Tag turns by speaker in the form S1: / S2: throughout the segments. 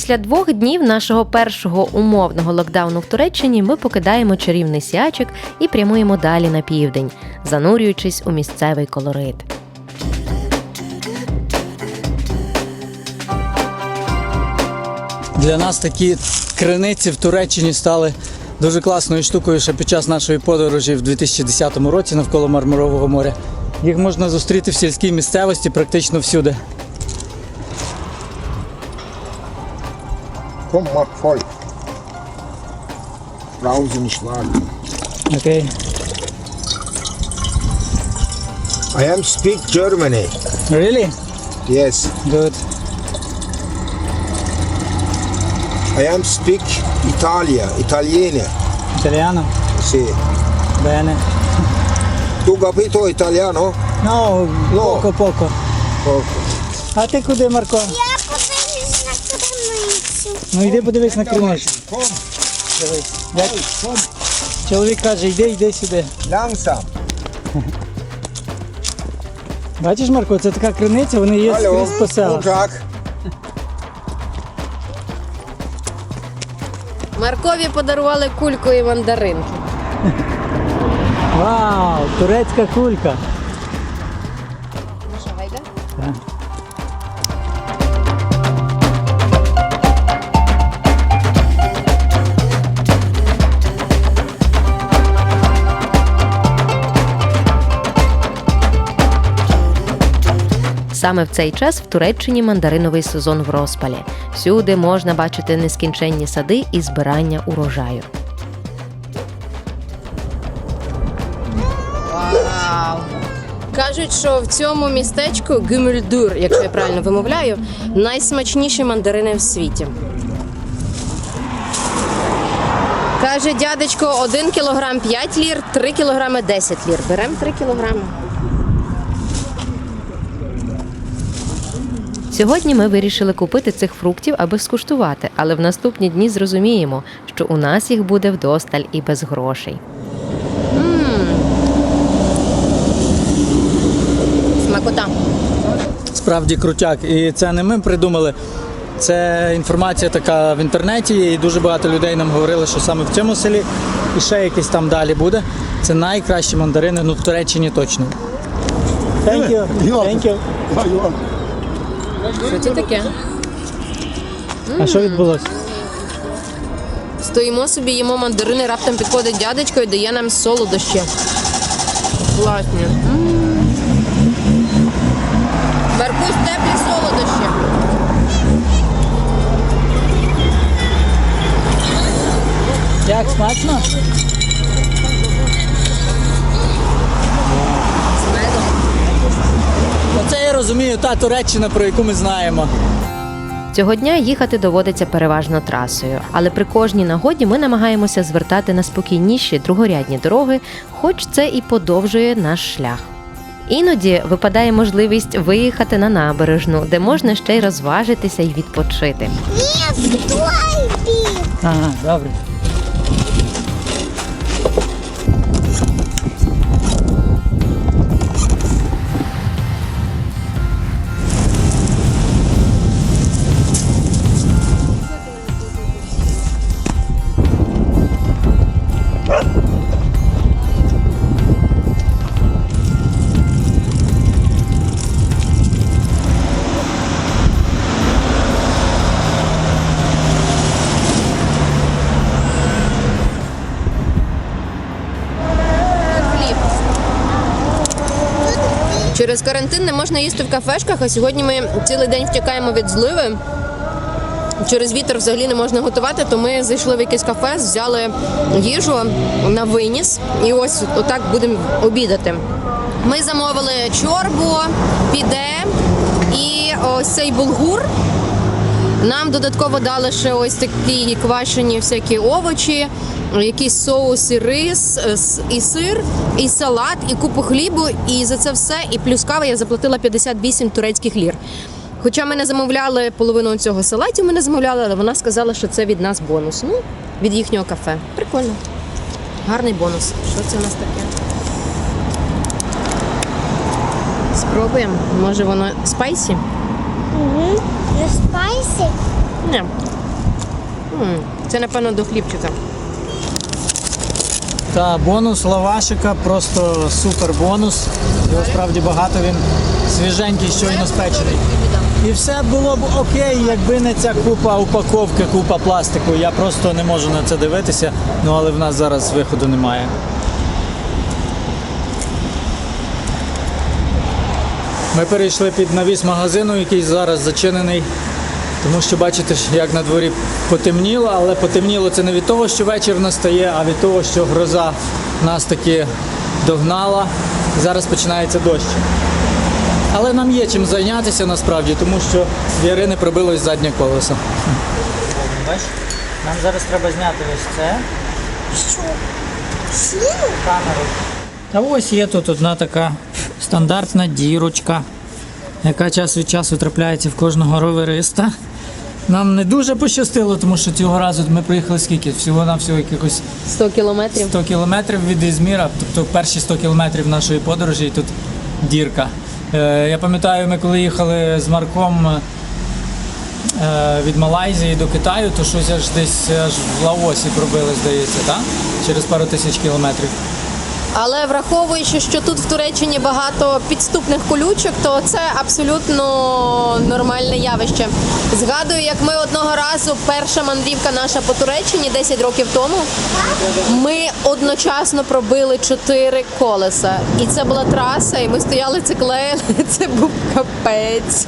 S1: Після двох днів нашого першого умовного локдауну в Туреччині ми покидаємо чарівний сіачик і прямуємо далі на південь, занурюючись у місцевий колорит.
S2: Для нас такі криниці в Туреччині стали дуже класною штукою ще під час нашої подорожі в 2010 році навколо Мармурового моря. Їх можна зустріти в сільській місцевості практично всюди.
S3: Komm, mach voll. Brauchen Sie.
S2: Okay.
S3: I am speak Germany. Eh?
S2: Really?
S3: Yes.
S2: Good.
S3: I am speak Italia, Italiana.
S2: Italiano?
S3: Sì.
S2: Bene.
S3: Tu capito italiano?
S2: No, no.
S3: poco
S2: poco. Poco. A
S4: te cude Marco? Yeah.
S2: Ну йди подивись на криницю. Дивись. Чоловік каже, йди, йди сюди.
S3: Langsam.
S2: Бачиш, Марко, це така криниця, вони є скрізь по селах.
S1: Маркові подарували кульку і мандаринки.
S2: Вау, турецька кулька. Так.
S1: Саме в цей час в Туреччині мандариновий сезон в розпалі. Всюди можна бачити нескінченні сади і збирання урожаю.
S5: Кажуть, що в цьому містечку Гюмельдур, якщо я правильно вимовляю, найсмачніші мандарини в світі. Каже дядечко, 1 кілограм 5 лір, 3 кілограми 10 лір. Беремо 3 кілограми.
S1: Сьогодні ми вирішили купити цих фруктів, аби скуштувати, але в наступні дні зрозуміємо, що у нас їх буде вдосталь і без грошей.
S5: Смакота.
S2: Справді крутяк. І це не ми придумали. Це інформація така в інтернеті, і дуже багато людей нам говорили, що саме в цьому селі і ще якесь там далі буде. Це найкращі мандарини, ну в Туреччині точно. Thank you. Thank you.
S5: Що це таке?
S2: А що відбулося?
S5: Стоїмо собі, їмо мандарини, раптом підходить дядечко і дає нам солодощі. Класні. М. Теплі солодощі.
S2: Як смачно? Розумію, та Туреччина, про яку ми знаємо.
S1: Цього дня їхати доводиться переважно трасою, але при кожній нагоді ми намагаємося звертати на спокійніші другорядні дороги, хоч це і подовжує наш шлях. Іноді випадає можливість виїхати на набережну, де можна ще й розважитися і відпочити.
S4: Ні, в.
S2: Ага, добре.
S5: Карантин не можна їсти в кафешках, а сьогодні ми цілий день втікаємо від зливи. Через вітер взагалі не можна готувати, то ми зайшли в якийсь кафе, взяли їжу на виніс і ось отак будемо обідати. Ми замовили чорбу, піде і ось цей булгур. Нам додатково дали ще ось такі квашені всякі овочі, якийсь соус і рис, е, і сир, і салат, і купу хлібу. І за це все, і плюс кава я заплатила 58 турецьких лір. Хоча ми не замовляли половину цього салатів, ми замовляли, але вона сказала, що це від нас бонус. Ну, від їхнього кафе. Прикольно. Гарний бонус. Що це у нас таке? Спробуємо. Може воно спайсі?
S4: Не спайсі.
S5: Ні. М, Це, напевно, до хлібчика.
S2: Та бонус лавашика просто супер бонус. Його справді багато, він свіженький, щойно спечений. І все було б окей, якби не ця купа упаковки, купа пластику. Я просто не можу на це дивитися, ну але в нас зараз виходу немає. Ми перейшли під навіс магазину, який зараз зачинений. Тому що бачите, як на дворі потемніло, але потемніло це не від того, що вечір настає, а від того, що гроза нас таки догнала. Зараз починається дощ. Але нам є чим зайнятися насправді, тому що в Ярини пробилось заднє колесо. Нам зараз треба зняти ось це
S4: Що?
S2: Камеру. Та ось є тут одна така стандартна дірочка, яка час від часу трапляється в кожного ровериста. Нам не дуже пощастило, тому що цього разу ми приїхали скільки? Всього на всього якихось
S5: 100 кілометрів.
S2: 100 кілометрів від Ізміра, тобто перші 100 кілометрів нашої подорожі, і тут дірка. Е, я пам'ятаю, ми коли їхали з Марком е, від Малайзії до Китаю, то щось аж десь аж в Лаосі пробили, здається, так? Через пару тисяч кілометрів.
S5: Але враховуючи, що тут в Туреччині багато підступних колючок, то це абсолютно нормальне явище. Згадую, як ми одного разу, перша мандрівка наша по Туреччині 10 років тому, ми одночасно пробили чотири колеса. І це була траса, і ми стояли це клеїли. Це був капець.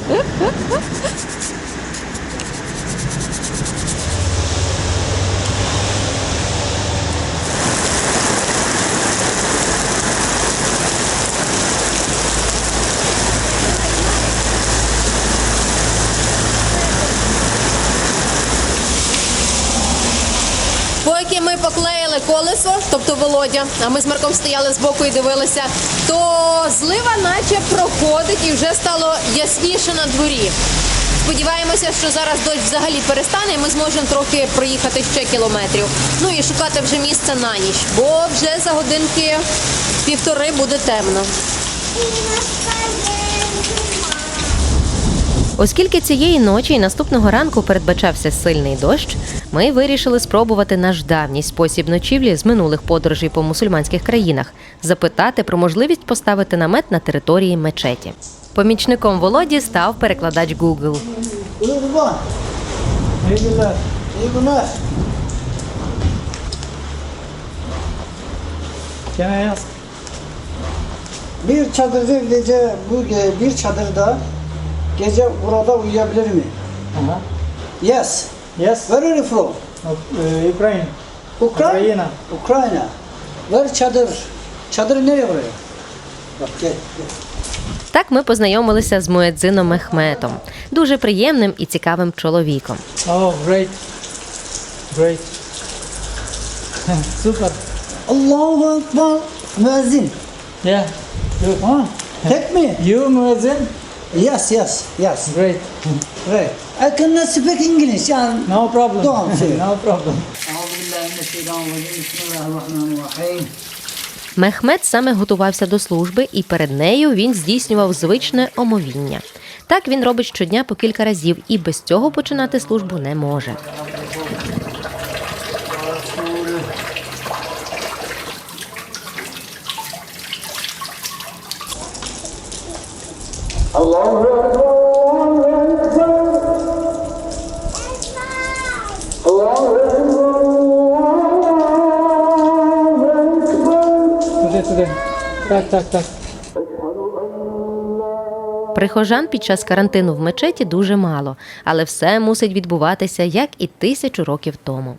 S5: Колесо, тобто Володя, а ми з Марком стояли збоку і дивилися, то злива наче проходить і вже стало ясніше на дворі. Сподіваємося, що зараз дощ взагалі перестане, і ми зможемо трохи проїхати ще кілометрів. Ну і шукати вже місце на ніч, бо вже за годинки півтори буде темно.
S1: Оскільки цієї ночі і наступного ранку передбачався сильний дощ, ми вирішили спробувати наш давній спосіб ночівлі з минулих подорожей по мусульманських країнах запитати про можливість поставити намет на території мечеті. Помічником Володі став перекладач Google.
S2: Ask?
S6: Bir çadırda gece bu bir çadırda gece burada uyuyabilir mi?
S2: Ага.
S6: Yes.
S2: Yes.
S6: Where are you from?
S2: Uh, Ukraine.
S6: Ukrayna.
S2: Ukrayna.
S6: Ukrayna. Ver çadır. Çadırı nereye buraya? Bak gel. gel.
S1: Так ми познайомилися з Муедзином Мехметом, дуже приємним і цікавим чоловіком.
S2: Oh, great. Great. Super.
S6: Allahu Ekber. Müezzin.
S2: Yeah. Good.
S6: Ha? Tek mi?
S2: You müezzin?
S6: Yes, yes, yes.
S2: Great.
S6: Right. I cannot speak English. Yani.
S2: No problem.
S6: Don't say.
S2: no problem.
S1: Мехмед саме готувався до служби, і перед нею він здійснював звичне омовіння. Так він робить щодня по кілька разів, і без цього починати службу не може.
S2: Так, так, так.
S1: Прихожан під час карантину в мечеті дуже мало, але все мусить відбуватися як і тисячу років тому.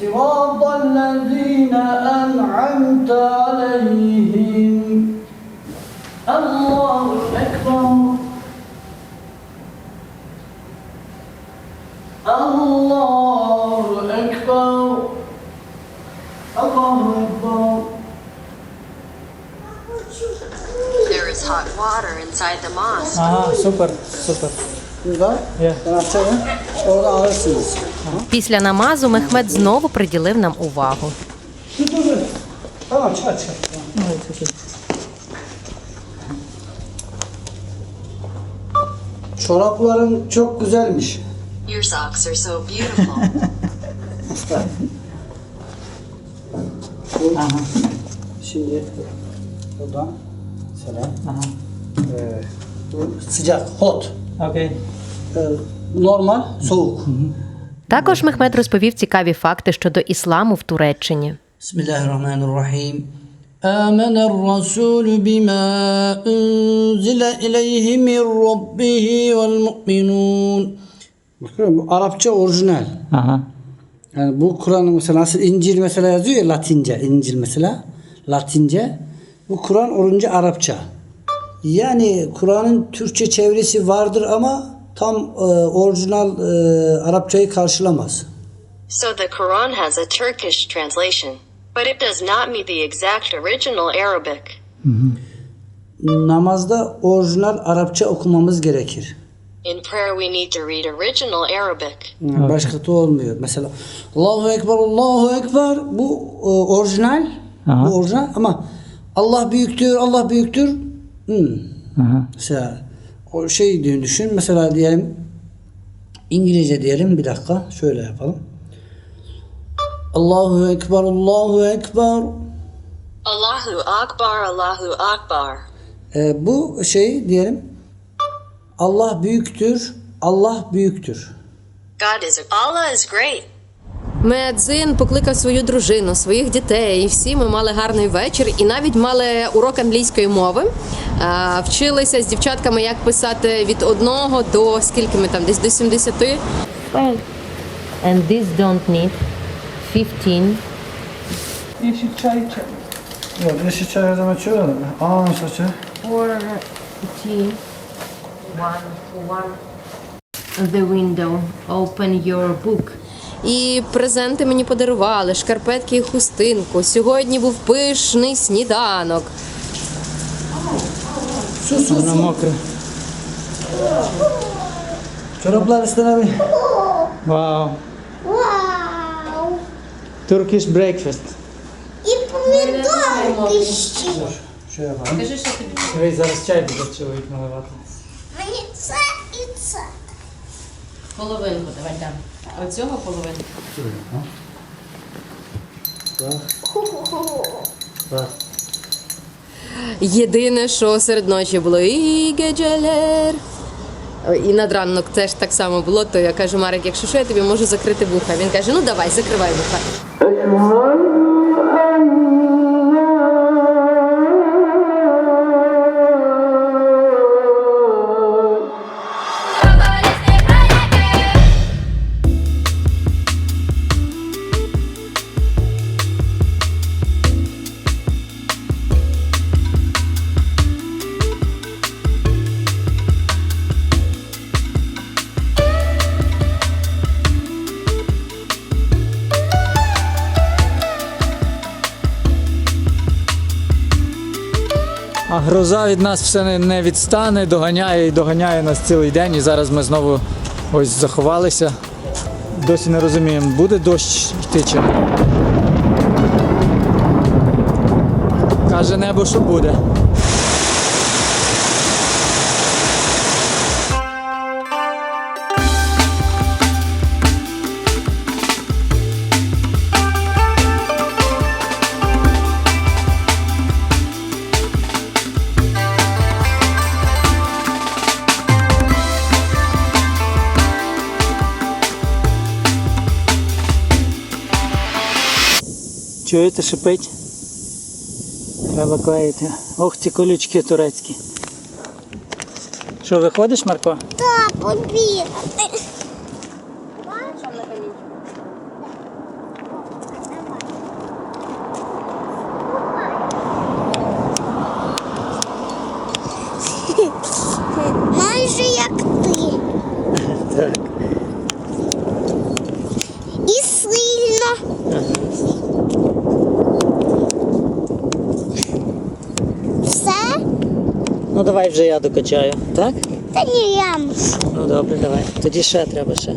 S6: صراط الذين أنعمت عليهم الله أكبر الله أكبر الله أكبر
S7: There is hot water inside the mosque.
S2: Ah, super, super.
S6: You got?
S2: Yeah.
S6: Can I tell you?
S1: Після намазу Мехмед знову приділив нам увагу.
S6: Dur dur dur. Tamam çıkar çıkar.
S2: Ну, it's okay.
S6: Çorapların çok güzelmiş.
S7: Your socks are so beautiful.
S6: Bu, Şimdi buradan selam. Ee, bu sıcak, hot.
S2: Окей.
S6: Ee, normal, soğuk.
S1: Також Мехмед розповів цікаві факти щодо ісламу в Туреччині.
S6: بسم الله الرحمن الرحيم آمن الرسول بما أنزل إليه من ربه والمؤمنون Bakın bu Arapça orijinal.
S2: Ага.
S6: Yani bu Kur'an'ın mesela nasıl İncil mesela yazıyor ya Latince, İncil mesela Latince. Bu Kur'an olunca Arapça. Yani Kur'an'ın Türkçe çevirisi vardır ama tam e, orijinal e, Arapçayı karşılamaz.
S7: So the Quran has a Turkish translation, but it does not meet the exact original Arabic.
S6: Namazda orijinal Arapça okumamız gerekir.
S7: In prayer we need to read original Arabic.
S6: Başka da olmuyor. Mesela Allahu Ekber, Allahu Ekber bu e, orijinal.
S2: Aha.
S6: Bu orijinal ama Allah büyüktür, Allah büyüktür. Hmm.
S2: Aha.
S6: Mesela o şey diye düşün. Mesela diyelim İngilizce diyelim bir dakika. Şöyle yapalım. Allahu Ekber, Allahu Ekber.
S7: Allahu Akbar, Allahu Akbar.
S6: E, bu şey diyelim. Allah büyüktür, Allah büyüktür.
S7: God is Allah is great.
S5: Медзин покликав свою дружину, своїх дітей, і всі ми мали гарний вечір, і навіть мали урок англійської мови. Вчилися з дівчатками, як писати від одного до скільки ми там, десь до 70.
S1: Well, and this don't need 15
S6: Yok, yeşil çay her zaman içiyorlar mı? Aa, saçı.
S1: or 15 one one the window open your book
S5: І презенти мені подарували, шкарпетки і хустинку. Сьогодні був пишний сніданок.
S2: Вона мокра.
S6: Çoraplar istenebilir.
S2: Вау.
S4: Вау!
S2: Turkish breakfast.
S4: І помідорки ще.
S6: Şey yapalım.
S2: Дивись, зараз чай буде чоловік наливати.
S4: Мені це і це.
S5: Половинку, давай там. Оцього половинку.
S6: Bak.
S5: Єдине, що серед ночі було і геджелер. І над ранок теж так само було, то я кажу, Марик, якщо що, я тобі можу закрити вуха. Він каже, ну давай, закривай вуха.
S2: Гроза від нас все не, не відстане, доганяє і доганяє нас цілий день. І зараз ми знову ось заховалися. Досі не розуміємо, буде дощ йти чи не. Каже небо, що буде. Чуєте, шипить? Треба клеїти. Ох, ці колючки турецькі. Що, виходиш, Марко?
S4: Та побігати. Майже як ти.
S2: Так.
S4: І сильно. Все?
S2: Ну давай вже я докачаю. Так?
S4: Та ні, я мушу.
S2: Ну добре, давай. Тоді ще треба ще.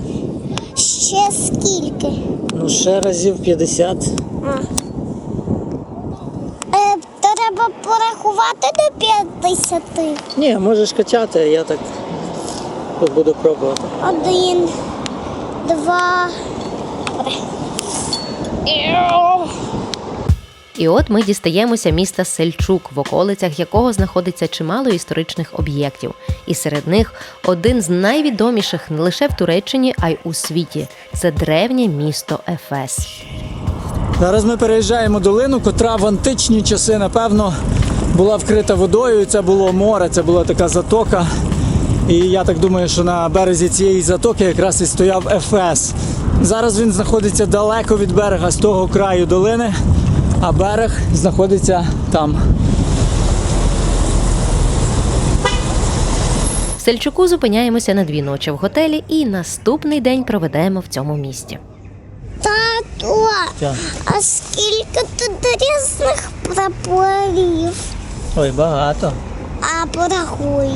S4: Ще скільки?
S2: Ну ще разів 50.
S4: А. Е, треба порахувати до 50.
S2: Ні, можеш качати, я так буду пробувати.
S4: Один, два. три.
S1: І от ми дістаємося міста Сельчук, в околицях якого знаходиться чимало історичних об'єктів. І серед них один з найвідоміших не лише в Туреччині, а й у світі це древнє місто Ефес.
S2: Зараз ми переїжджаємо долину, котра в античні часи, напевно, була вкрита водою. Це було море, це була така затока. І я так думаю, що на березі цієї затоки якраз і стояв Ефес. Зараз він знаходиться далеко від берега, з того краю долини, а берег знаходиться там.
S1: В Сельчуку зупиняємося на дві ночі в готелі і наступний день проведемо в цьому місті.
S4: Тато,
S2: Так.
S4: а скільки тут різних прапорів?
S2: Ой, багато.
S4: А порахуй.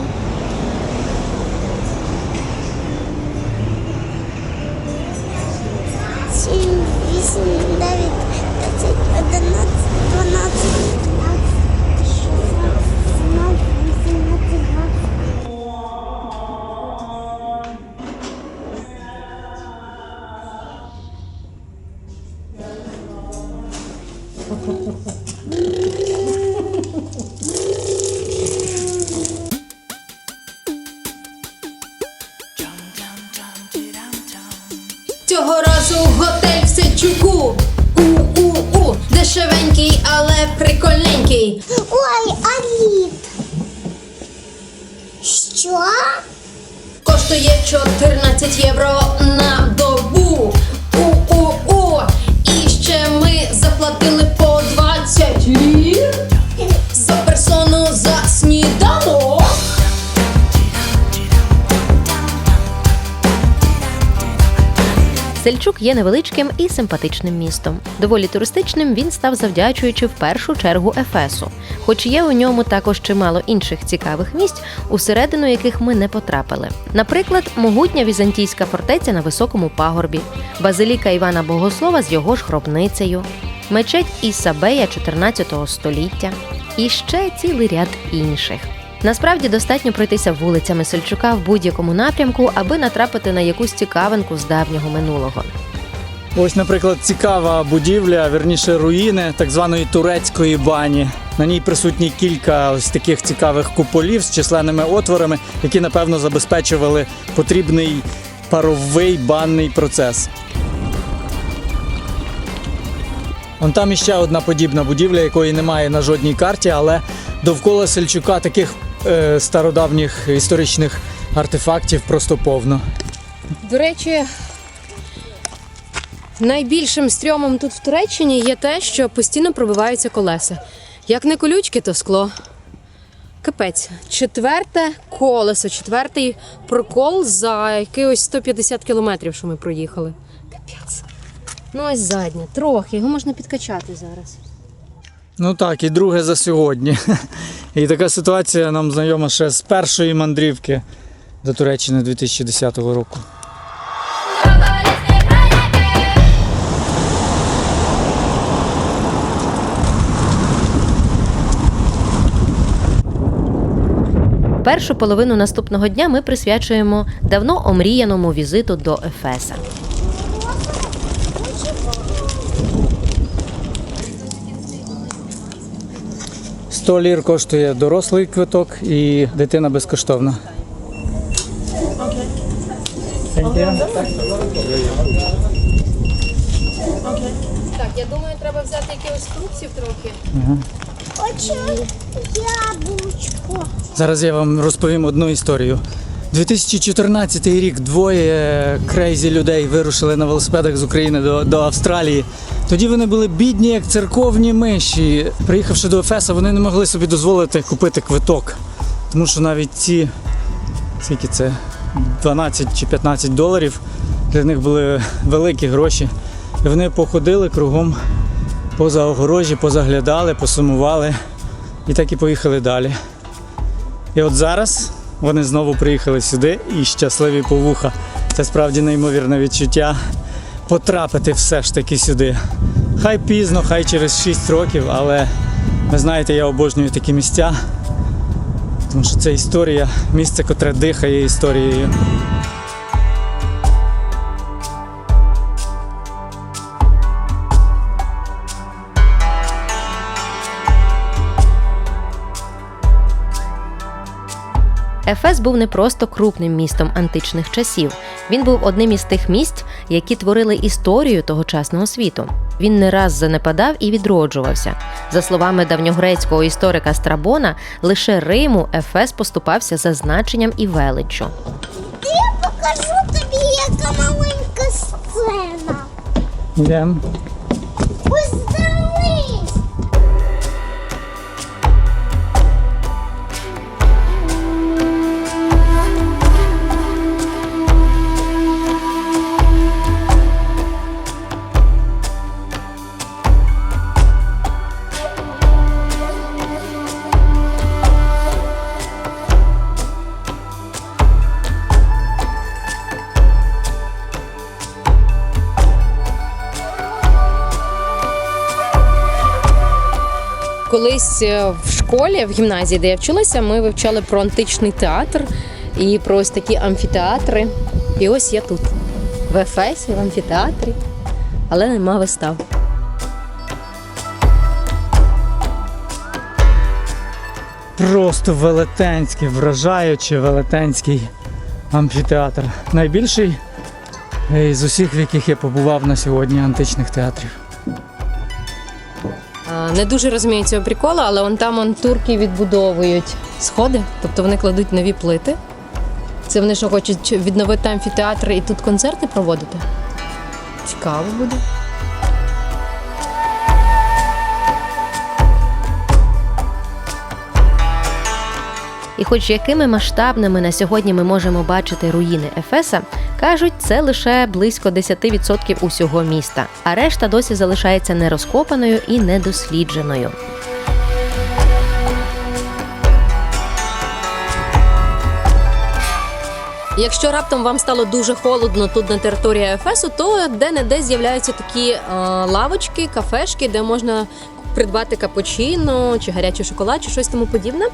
S1: Сельчук є невеличким і симпатичним містом. Доволі туристичним він став завдячуючи в першу чергу Ефесу, хоч є у ньому також чимало інших цікавих місць, усередину яких ми не потрапили. Наприклад, могутня візантійська фортеця на високому пагорбі, базиліка Івана Богослова з його ж гробницею, мечеть Ісабея 14 століття і ще цілий ряд інших. Насправді достатньо пройтися вулицями Сельчука в будь-якому напрямку, аби натрапити на якусь цікавинку з давнього минулого.
S2: Ось, наприклад, цікава будівля, верніше руїни так званої турецької бані. На ній присутні кілька ось таких цікавих куполів з численними отворами, які напевно забезпечували потрібний паровий банний процес. Вон там іще одна подібна будівля, якої немає на жодній карті, але довкола Сельчука таких стародавніх історичних артефактів просто повно.
S5: До речі, найбільшим стрьомом тут в Туреччині є те, що постійно пробиваються колеса. Як не колючки, то скло. Капець, четверте колесо, четвертий прокол за якихось 150 кілометрів, що ми проїхали. Капець. Ну ось заднє, трохи, його можна підкачати зараз.
S2: Ну так, і друге за сьогодні. І така ситуація нам знайома ще з першої мандрівки до Туреччини 2010 року.
S1: Першу половину наступного дня ми присвячуємо давно омріяному візиту до Ефеса.
S2: – 100 лір коштує дорослий квиток і дитина безкоштовна.
S5: Так, я думаю, треба взяти якихось фруктів трохи.
S4: Хочу яблучко.
S2: Зараз я вам розповім одну історію. 2014 рік двоє крейзі людей вирушили на велосипедах з України до, до Австралії. Тоді вони були бідні, як церковні миші. Приїхавши до Ефеса, вони не могли собі дозволити купити квиток. Тому що навіть ці скільки це 12 чи 15 доларів для них були великі гроші. І вони походили кругом поза огорожі, позаглядали, посумували і так і поїхали далі. І от зараз вони знову приїхали сюди і щасливі по вуха. Це справді неймовірне відчуття потрапити все ж таки сюди. Хай пізно, хай через 6 років, але ви знаєте, я обожнюю такі місця. Тому що це історія, місце, котре дихає історією.
S1: Ефес був не просто крупним містом античних часів. Він був одним із тих місць, які творили історію тогочасного світу. Він не раз занепадав і відроджувався. За словами давньогрецького історика Страбона, лише Риму Ефес поступався за значенням і величчю.
S4: Я покажу тобі, яка маленька сцена.
S2: Йдемо.
S4: Ось
S5: Колись е, в школі, в гімназії, де я вчилася, ми вивчали про античний театр і про ось такі амфітеатри. І ось я тут, в Ефесі, в амфітеатрі, але нема вистав.
S2: Просто велетенський, вражаючий велетенський амфітеатр. Найбільший е, з усіх, в яких я побував на сьогодні античних театрів.
S5: Не дуже розумію цього приколу, але он там он турки відбудовують сходи, тобто вони кладуть нові плити. Це вони що хочуть відновити амфітеатр і тут концерти проводити? Цікаво буде.
S1: І хоч якими масштабними на сьогодні ми можемо бачити руїни Ефеса, кажуть, це лише близько 10% усього міста, а решта досі залишається нерозкопаною і недослідженою.
S5: Якщо раптом вам стало дуже холодно тут на території Ефесу, то де-не-де з'являються такі е, лавочки, кафешки, де можна придбати капучино чи гарячий шоколад, чи щось тому подібне.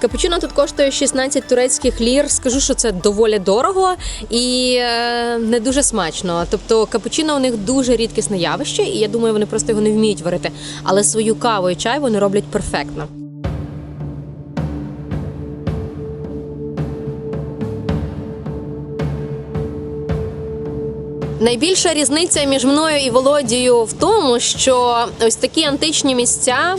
S5: Капучино тут коштує 16 турецьких лір. Скажу, що це доволі дорого і е, не дуже смачно. Тобто капучино у них дуже рідкісне явище, і я думаю, вони просто його не вміють варити. Але свою каву і чай вони роблять перфектно. Найбільша різниця між мною і Володією в тому, що ось такі античні місця.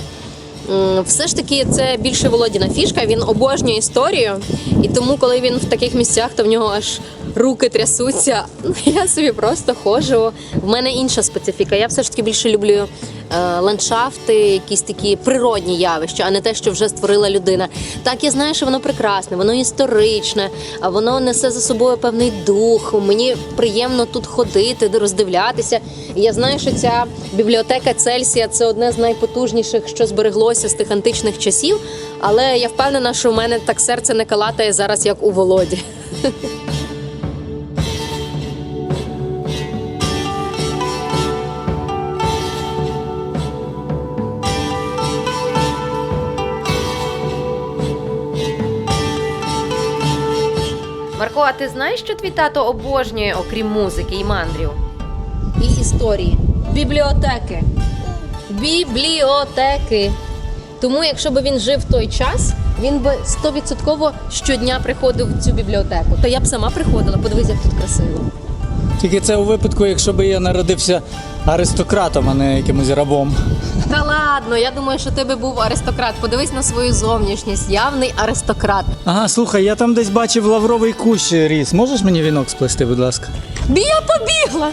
S5: Все ж таки, це більше Володіна фішка. Він обожнює історію, і тому, коли він в таких місцях, то в нього аж руки трясуться. Ну, Я собі просто ходжу. В мене інша специфіка. Я все ж таки більше люблю е, ландшафти, якісь такі природні явища, а не те, що вже створила людина. Так, я знаю, що воно прекрасне, воно історичне, а воно несе за собою певний дух. Мені приємно тут ходити, роздивлятися. Я знаю, що ця бібліотека Цельсія це одне з найпотужніших, що збереглося з тих античних часів. Але я впевнена, що у мене так серце не калатає зараз, як у Володі.
S1: Марко, а ти знаєш, що твій тато обожнює, окрім музики і мандрів?
S5: і історії. Бібліотеки. Бібліотеки. Тому, якщо б він жив в той час, він би стовідсотково щодня приходив в цю бібліотеку. То я б сама приходила, подивись, як тут красиво.
S2: Тільки це у випадку, якщо би я народився аристократом, а не якимось рабом.
S5: Та ладно, я думаю, що ти би був аристократ. Подивись на свою зовнішність, явний аристократ.
S2: Ага, слухай, я там десь бачив лавровий кущ ріс. Можеш мені вінок сплести, будь ласка?
S5: Бія побігла!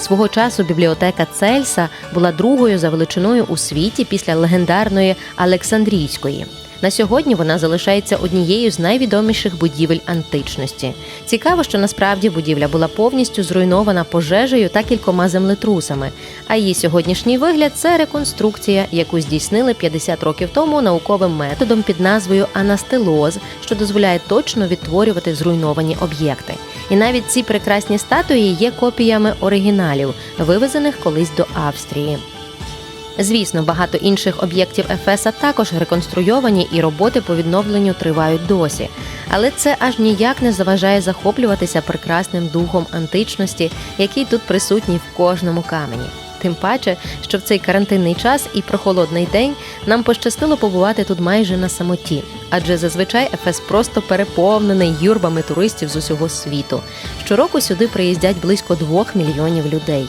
S1: Свого часу бібліотека Цельса була другою за величиною у світі після легендарної Олександрійської. На сьогодні вона залишається однією з найвідоміших будівель античності. Цікаво, що насправді будівля була повністю зруйнована пожежею та кількома землетрусами. А її сьогоднішній вигляд це реконструкція, яку здійснили 50 років тому науковим методом під назвою анастелоз, що дозволяє точно відтворювати зруйновані об'єкти. І навіть ці прекрасні статуї є копіями оригіналів, вивезених колись до Австрії. Звісно, багато інших об'єктів Ефеса також реконструйовані, і роботи по відновленню тривають досі. Але це аж ніяк не заважає захоплюватися прекрасним духом античності, який тут присутній в кожному камені. Тим паче, що в цей карантинний час і прохолодний день нам пощастило побувати тут майже на самоті, адже зазвичай Ефес просто переповнений юрбами туристів з усього світу. Щороку сюди приїздять близько двох мільйонів людей.